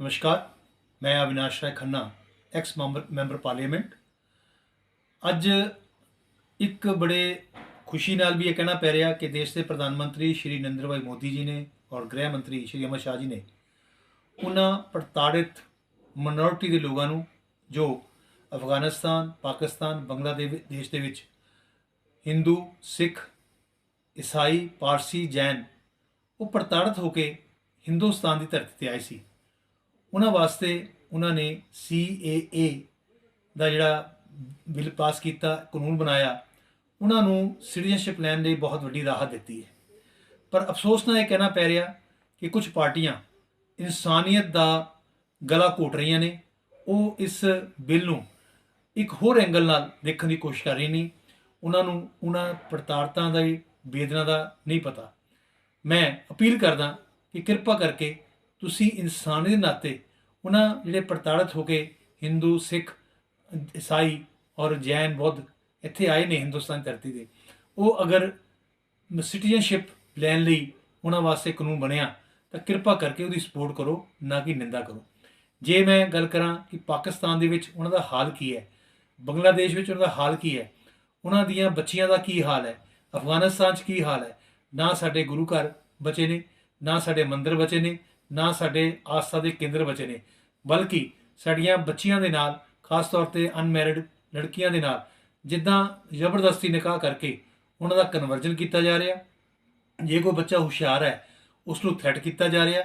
ਨਮਸਕਾਰ, ਮੈਂ Avinash Rai Khanna ex member member parliament ਅੱਜ ਇੱਕ ਬੜੇ ਖੁਸ਼ੀ ਨਾਲ ਵੀ ਇਹ ਕਹਿਣਾ ਪੈ ਰਿਹਾ ਕਿ ਦੇਸ਼ ਦੇ ਪ੍ਰਧਾਨ ਮੰਤਰੀ ਸ਼੍ਰੀ ਨਰਿੰਦਰ ਭਾਈ ਮੋਦੀ ਜੀ ਨੇ ਔਰ ਗ੍ਰਹਿ ਮੰਤਰੀ ਸ਼੍ਰੀ ਅਮਿਤ ਸ਼ਾਹ ਜੀ ਨੇ ਉਹਨਾਂ ਪ੍ਰਤਾੜਿਤ ਮਿਨੋਰਿਟੀ ਦੇ ਲੋਕਾਂ ਨੂੰ, ਜੋ ਅਫਗਾਨਿਸਤਾਨ, ਪਾਕਿਸਤਾਨ, ਬੰਗਲਾਦੇਸ਼ ਦੇ ਵਿੱਚ ਹਿੰਦੂ, ਸਿੱਖ, ਈਸਾਈ, ਪਾਰਸੀ, ਜੈਨ, ਉਹ ਪ੍ਰਤਾੜਿਤ ਹੋ ਕੇ ਹਿੰਦੁਸਤਾਨ ਦੀ ਧਰਤੀ ਤੇ ਆਏ ਸੀ। ਉਹਨਾਂ ਵਾਸਤੇ ਉਹਨਾਂ ਨੇ CAA ਦਾ ਜਿਹੜਾ ਬਿੱਲ ਪਾਸ ਕੀਤਾ, ਕਾਨੂੰਨ ਬਣਾਇਆ, ਉਹਨਾਂ ਨੂੰ ਸਿਟੀਜ਼ਨਸ਼ਿਪ ਲੈਣ ਲਈ ਬਹੁਤ ਵੱਡੀ ਰਾਹਤ ਦਿੱਤੀ ਹੈ। ਪਰ ਅਫਸੋਸ ਨਾਲ ਇਹ ਕਹਿਣਾ ਪੈ ਰਿਹਾ ਕਿ ਕੁਝ ਪਾਰਟੀਆਂ ਇਨਸਾਨੀਅਤ ਦਾ ਗਲਾ ਘੋਟ ਰਹੀਆਂ ਨੇ। ਉਹ ਇਸ ਬਿੱਲ ਨੂੰ ਇੱਕ ਹੋਰ ਐਂਗਲ ਨਾਲ ਦੇਖਣ ਦੀ ਕੋਸ਼ਿਸ਼ ਕਰ ਰਹੀ ਨਹੀਂ ਉਹਨਾਂ ਨੂੰ ਉਹਨਾਂ ਪ੍ਰਤਾੜਤਾਂ ਦਾ ਵੇਦਨਾ ਦਾ ਨਹੀਂ ਪਤਾ। ਮੈਂ ਅਪੀਲ ਕਰਦਾ ਕਿ ਕਿਰਪਾ ਕਰਕੇ ਤੁਸੀਂ ਇਨਸਾਨੀ ਦੇ ਨਾਤੇ ਉਹਨਾਂ ਜਿਹੜੇ ਪ੍ਰਤਾੜਿਤ ਹੋ ਕੇ ਹਿੰਦੂ ਸਿੱਖ ਈਸਾਈ ਔਰ ਜੈਨ, ਬੁੱਧ ਇੱਥੇ ਆਏ ਨੇ ਹਿੰਦੁਸਤਾਨ ਧਰਤੀ ਤੇ। ਉਹ ਅਗਰ ਸਿਟੀਜ਼ਨਸ਼ਿਪ ਲੈਣ ਲਈ ਉਹਨਾਂ ਵਾਸਤੇ ਕਾਨੂੰਨ ਬਣਿਆ, ਤਾਂ ਕਿਰਪਾ ਕਰਕੇ ਉਹਦੀ ਸਪੋਰਟ ਕਰੋ, ਨਾ ਕਿ ਨਿੰਦਾ ਕਰੋ। ਜੇ ਮੈਂ ਗੱਲ ਕਰਾਂ ਕਿ ਪਾਕਿਸਤਾਨ ਦੇ ਵਿੱਚ ਉਹਨਾਂ ਦਾ ਹਾਲ ਕੀ ਹੈ, ਬੰਗਲਾਦੇਸ਼ ਵਿੱਚ ਉਹਨਾਂ ਦਾ ਹਾਲ ਕੀ ਹੈ, ਉਹਨਾਂ ਦੀਆਂ ਬੱਚੀਆਂ ਦਾ ਕੀ ਹਾਲ ਹੈ, ਅਫਗਾਨਿਸਤਾਨ 'ਚ ਕੀ ਹਾਲ ਹੈ, ਨਾ ਸਾਡੇ ਗੁਰੂ ਘਰ ਬਚੇ ਨੇ, ਨਾ ਸਾਡੇ ਮੰਦਿਰ ਬਚੇ ਨੇ, ਨਾ ਸਾਡੇ ਆਸਥਾ ਦੇ ਕੇਂਦਰ ਬਚੇ ਨੇ ਬਲਕਿ ਸਾਡੀਆਂ ਬੱਚੀਆਂ ਦੇ ਨਾਲ, ਖਾਸ ਤੌਰ ਤੇ ਅਨਮੈਰਿਡ ਲੜਕੀਆਂ ਦੇ ਨਾਲ, ਜਿੱਦਾਂ ਜ਼ਬਰਦਸਤੀ ਨਿਕਾਹ ਕਰਕੇ ਉਹਨਾਂ ਦਾ ਕਨਵਰਜਨ ਕੀਤਾ ਜਾ ਰਿਹਾ। ਜੇ ਕੋਈ ਬੱਚਾ ਹੁਸ਼ਿਆਰ ਹੈ ਉਸ ਨੂੰ ਥ੍ਰੈਟ ਕੀਤਾ ਜਾ ਰਿਹਾ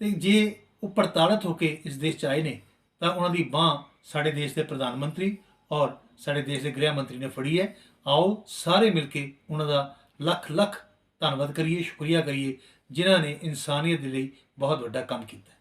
ਤੇ ਜੇ ਉਹ ਪ੍ਰਤਾੜਿਤ ਹੋ ਕੇ ਇਸ ਦੇਸ਼ 'ਚ ਆਏ ਨੇ, ਤਾਂ ਉਹਨਾਂ ਦੀ ਬਾਹ ਸਾਡੇ ਦੇਸ਼ ਦੇ ਪ੍ਰਧਾਨ ਮੰਤਰੀ ਔਰ ਸਾਡੇ ਦੇਸ਼ ਦੇ ਗ੍ਰਹਿ ਮੰਤਰੀ ਨੇ ਫੜੀ ਹੈ। ਆਓ ਸਾਰੇ ਮਿਲ ਕੇ ਉਹਨਾਂ ਦਾ ਲੱਖ ਲੱਖ ਧੰਨਵਾਦ ਕਰੀਏ, ਸ਼ੁਕਰੀਆ ਕਰੀਏ, ਜਿਨ੍ਹਾਂ ਨੇ ਇਨਸਾਨੀਅਤ ਦੇ ਲਈ ਬਹੁਤ ਵੱਡਾ ਕੰਮ ਕੀਤਾ।